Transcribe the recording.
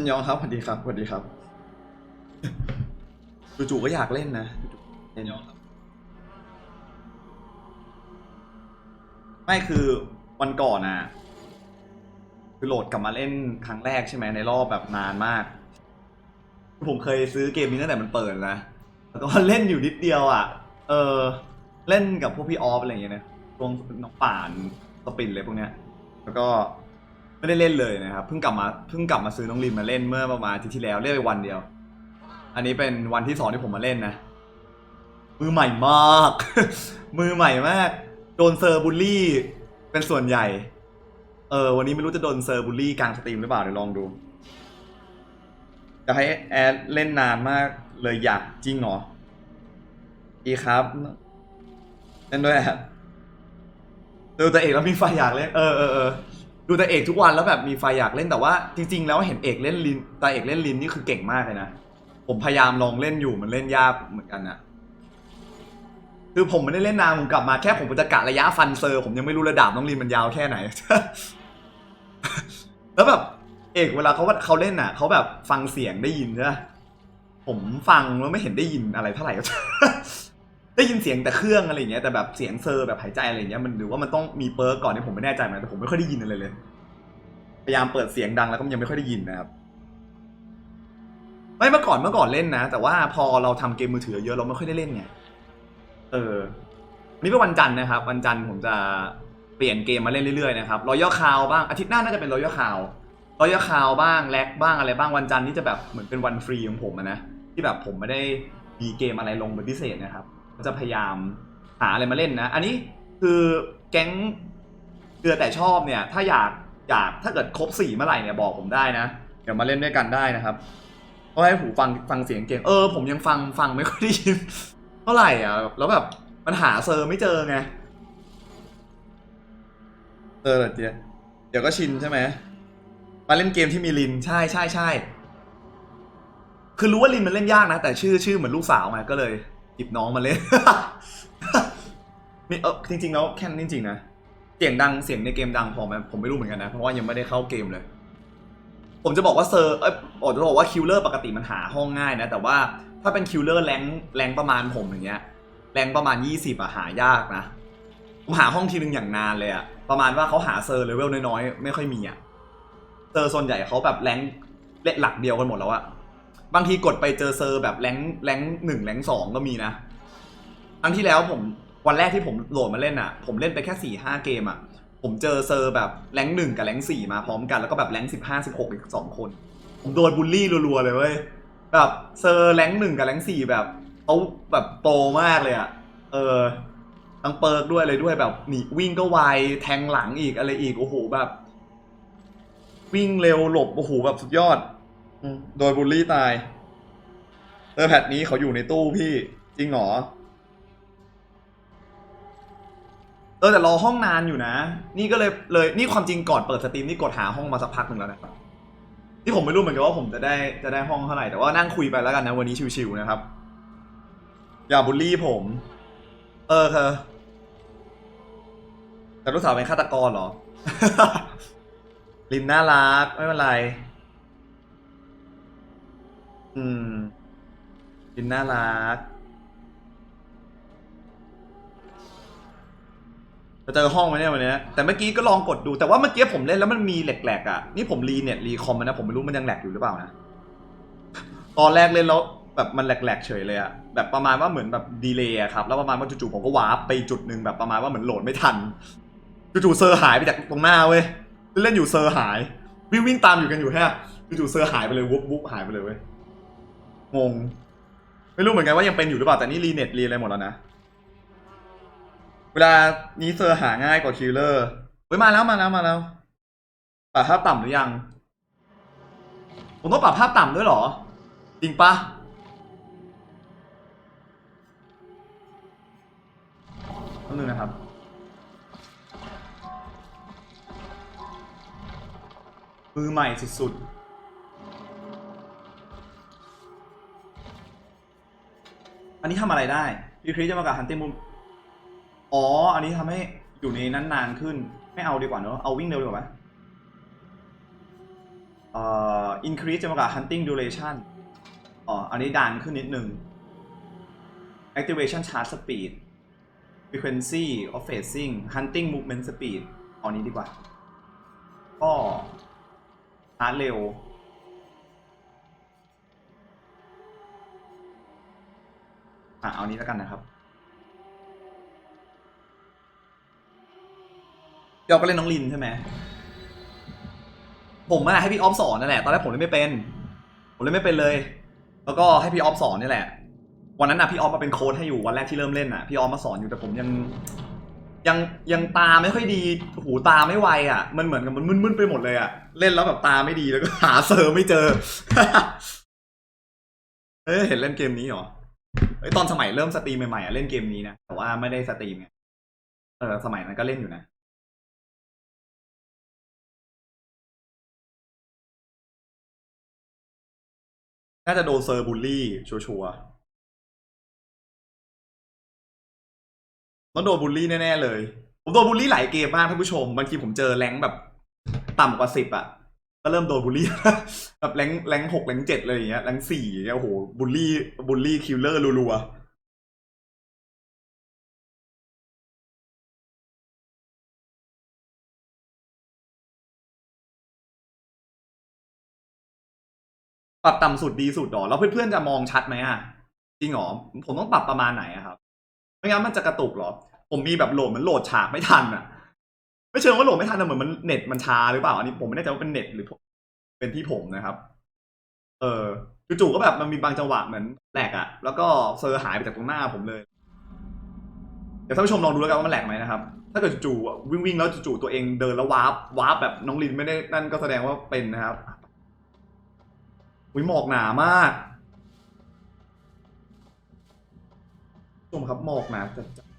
ันยองครับสวัสดีครับสวัสดีครับจู่ๆก็อยากเล่นนะจู่ๆเล่นไม่คือวันก่อนอะ คือโหลดกลับมาเล่นครั้งแรกใช่ไหมในรอบแบบนานมาก ผมเคยซื้อเกมนี้ตั้งแต่มันเปิดนะแล้วก็เล่นอยู่นิดเดียวอะ เออ เล่นกับพวกพี่ออฟอะไรอย่างเงี้ยนะพวกน้องป่านสปินเลยพวกเนี้ย แล้วก็ ไม่ได้เล่นเลยนะครับเพิ่งกลับมาเพิ่งกลับมาซื้อน้องริมมาเล่นเมื่อประมาณอาทิตย์ที่แล้วเล่นไปวันเดียว อันนี้เป็นวันที่สองที่ผมมาเล่นนะมือใหม่มาก มือใหม่มาก โดนเซอร์บูลลี่ เป็นส่วนใหญ่ เออวันนี้ไม่รู้จะโดนเซอร์บูลลี่กลางสตรีมหรือเปล่าเดี๋ยวลองดูจะให้แอดเล่นนานมากเลยอยากจริงเหรอดีครับเล่นด้วยแอดดูแต่เอกแล้วมีไฟอยากเล่นเออเออเออ ดูแต่เอกทุกวันแล้วแบบมีไฟอยากเล่นแต่ว่าจริง ๆ แล้วเห็นเอกเล่นลินแต่เอกเล่นลินนี่คือเก่งมากเลยนะผมพยายามลองเล่นอยู่มันเล่นยากเหมือนกันนะคือผมไม่ได้เล่นนานผมกลับมาแค่ผมจะกะระยะฟันเซอร์ ผมยังไม่รู้ระดับน้องลินมันยาวแค่ไหน แล้วแบบเอกเวลาเขาเขาเล่นอะเขาแบบฟังเสียงได้ยินใช่ไหมผมฟังแล้วไม่เห็นได้ยินอะไรเท่าไหร่ ได้ยินเสียงแต่เครื่องอะไรอย่างเงี้ยแต่แบบเสียงเซอร์แบบหายใจอะไรอย่างเงี้ยมันหรือว่ามันต้องมีเปิร์กก่อนที่ผมไม่แน่ใจเหมือนกันแต่ผมไม่ค่อยได้ยินอะไรเลยพยายามเปิดเสียงดังแล้วก็ยังไม่ค่อยได้ยินนะครับไม่เมื่อก่อนเมื่อก่อนเล่นนะ แต่ว่าพอเราทำเกมมือถือเยอะเราไม่ค่อยได้เล่นไงเออนี่เป็นวันจันทร์นะครับ วันจันทร์ผมจะเปลี่ยนเกมมาเล่นเรื่อยๆนะครับรอยัลคาวบ้างอาทิตย์หน้าน่าจะเป็นรอยัลคาวรอยัลคาวบ้างแลกบ้างอะไรบ้างวันจันทร์นี่จะแบบเหมือนเป็นวันฟรีของผมนะที่แบบผมไม่ได้มีเกมอะไรลงเป็นพิเศษนะครับ จะพยายามหาอะไรมาเล่นนะ อันนี้คือแก๊งเกลือแต่ชอบเนี่ย ถ้าอยากอยากถ้าเกิดครบสี่เมื่อไหร่เนี่ยบอกผมได้นะ เดี๋ยวมาเล่นด้วยกันได้นะครับเพราะให้หูฟังฟังเสียงเก่งเออผมยังฟังฟังไม่ค่อยได้ยินเท่าไหร่อะแล้วแบบมันหาเซอร์ไม่เจอไงเออเหรอเจ๊เดี๋ยวก็ชินใช่ไหมมาเล่นเกมที่มีลินใช่ใช่ใช่คือรู้ว่าลินมันเล่นยากนะ แต่ชื่อชื่อเหมือนลูกสาวไงก็เลย หยิบน้องมาเล่น นี่เออจริงๆแล้วแค่นั้นจริงๆนะ เสียงดังเสียงในเกมดังพอไหมผมไม่รู้เหมือนกันนะ เพราะว่ายังไม่ได้เข้าเกมเลย ผมจะบอกว่าเซอร์เอ้ยผมจะบอกว่าคิลเลอร์ปกติมันหาห้องง่ายนะ แต่ว่าถ้าเป็นคิลเลอร์แรงแรงประมาณผมอย่างเงี้ยแรงประมาณ 20อะหายากนะผมหาห้องทีนึงอย่างนานเลยอะประมาณว่าเขาหาเซอร์เลเวลน้อยๆไม่ค่อยมีอะเซอร์ส่วนใหญ่เขาแบบแรงเละหลักเดียวกันหมดแล้วอะ บางทีกดไปเจอเซอร์แบบแรงแรงหนึ่งแรงสองก็มีนะครั้งที่แล้วผมวันแรกที่ผมโหลดมาเล่นอะผมเล่นไปแค่สี่ห้าเกมอะผมเจอเซอร์แบบแรงหนึ่งกับแรงสี่มาพร้อมกันแล้วก็แบบแรงสิบห้าสิบหกอีกสองคน ผมโดนบูลลี่รัวๆเลยเว้ยแบบเซอร์แรงหนึ่งกับแรงสี่แบบเขาแบบโปรมากเลยอะเออทั้งเปิร์กด้วยอะไรด้วยแบบหนีวิ่งก็ไวแทงหลังอีกอะไรอีกโอ้โหแบบ วิ่งเร็วหลบโอ้โหแบบสุดยอด โดนบูลลี่ตายเออแพทนี้เขาอยู่ในตู้พี่ จริงเหรอ เออแต่รอห้องนานอยู่นะ นี่ก็เลยเลยนี่ความจริงก่อนเปิดสตรีมนี่กดหาห้องมาสักพักหนึ่งแล้วนะครับที่ผมไม่รู้เหมือนกันว่าผมจะได้จะได้ห้องเท่าไหร่แต่ว่านั่งคุยไปแล้วกันนะวันนี้ชิวๆนะครับ อย่าบูลลี่ผม เออเธอแต่ลูกสาวเป็นฆาตกรเหรอ ลินน่ารัก ไม่เป็นไร อืมลินน่ารักจะเจอห้องไหมเนี่ยวันเนี้ยแต่เมื่อกี้ก็ลองกดดูแต่ว่าเมื่อกี้ผมเล่นแล้วมันมีแหลกๆอะนี่ผมรีเน็ตรีคอมมันนะผมไม่รู้มันยังแหลกอยู่หรือเปล่านะตอนแรกเล่นแล้วแบบมันแหลกๆเฉยเลยอะแบบประมาณว่าเหมือนแบบดีเลย์ครับแล้วประมาณว่าจู่ๆผมก็วาร์ปไปจุดหนึ่งแบบประมาณว่าเหมือนโหลดไม่ทันจู่ๆเซอร์หายไปจากตรงหน้าเว้ยเล่นอยู่เซอร์หายวิ่งวิ่งตามอยู่กันอยู่แค่จู่ๆเซอร์หายไปเลยวุบวุบหายไปเลยเว้ย งง ไม่รู้เหมือนกันว่ายังเป็นอยู่หรือเปล่าแต่นี่รีเน็ตรีอะไรหมดแล้วนะ เวลานี้เซอร์หาง่ายกว่าคิลเลอร์เฮ้ยมาแล้วมาแล้วมาแล้วปรับภาพต่ำหรือยัง ผมต้องปรับภาพต่ำด้วยหรอ จริงปะนิดนึงนะครับมือใหม่สุดๆ นนี้ทำอะไรได้พี่คริสจะมากับฮันติมุมอ๋อ อันนี้ทำให้อยู่ในนั้นนานขึ้น ไม่เอาดีกว่าเนอะเอาวิ่งเร็วดีกว่าไหมเอ่อ increase จำกัด hunting duration อ๋อ อันนี้ดันขึ้นนิดนึง activation charge speed frequency of phasing hunting movement speed เอานี้ดีกว่า ก็ชาร์จเร็ว อะเอานี้แล้วกันนะครับเดี๋ยวก็เล่นน้องลินใช่ไหมผมอะให้พี่ออฟสอนนั่นแหละตอนแรกผมเล่นไม่เป็น ผมเล่นไม่เป็นเลย แล้วก็ให้พี่ออฟสอนนี่แหละ วันนั้นน่ะพี่ออฟมาเป็นโค้ชให้อยู่วันแรกที่เริ่มเล่นน่ะพี่ออฟมาสอนอยู่แต่ผมยังยังยังตาไม่ค่อยดีหูตาไม่ไวอะ มันเหมือนกับมันมึนๆไปหมดเลยอะ เล่นแล้วแบบตาไม่ดีแล้วก็หาเซอร์ไม่เจอเอ้ยเห็นเล่นเกมนี้เหรอ เอ้ยตอนสมัยเริ่มสตรีมใหม่ๆอะเล่นเกมนี้นะ แต่ว่าไม่ได้สตรีมไงเออ สมัยนั้นก็เล่นอยู่นะ น่าจะโดนเซอร์บูลลี่ชัวร์ๆต้องโดนบูลลี่แน่ๆเลย ผมโดนบูลลี่หลายเกมมากท่านผู้ชม บางทีผมเจอแรงค์แบบ ต่ำกว่าสิบอะ ก็เริ่มโดนบูลลี่ แบบแรงแรงหกแรงเจ็ดเลยอย่างเงี้ยแรงสี่อย่างเงี้ยโอ้โหบูลลี่บูลลี่คิลเลอร์รัวๆปรับต่ำสุดดีสุดหรอแล้วเพื่อนๆจะมองชัดไหมอะจริงหรอผมต้องปรับประมาณไหนอะครับ ไม่งั้นมันจะกระตุกเหรอ ผมมีแบบโหลดมือนโหลดฉากไม่ทันอะ ไม่เชิงว่าโหลดไม่ทันนะเหมือนมันเน็ตมันช้าหรือเปล่าอันนี้ผมไม่แน่ใจว่าเป็นเน็ตหรือเป็นที่ผมนะครับ เออจู่ๆก็แบบมันมีบางจังหวะเหมือนแหลกอะแล้วก็เซอร์หายไปจากตรงหน้าผมเลยเดี๋ยวท่านผู้ชมลองดูแล้วกันว่ามันแหลกไหมนะครับ ถ้าเกิดจู่ๆวิ่งๆแล้วจู่ๆตัวเองเดินแล้ววาร์ปวาร์ปแบบน้องลินไม่ได้นั่นก็แสดงว่าเป็นนะครับอุ้ยหมอกหนามากผู้ชมครับหมอกหนาจัด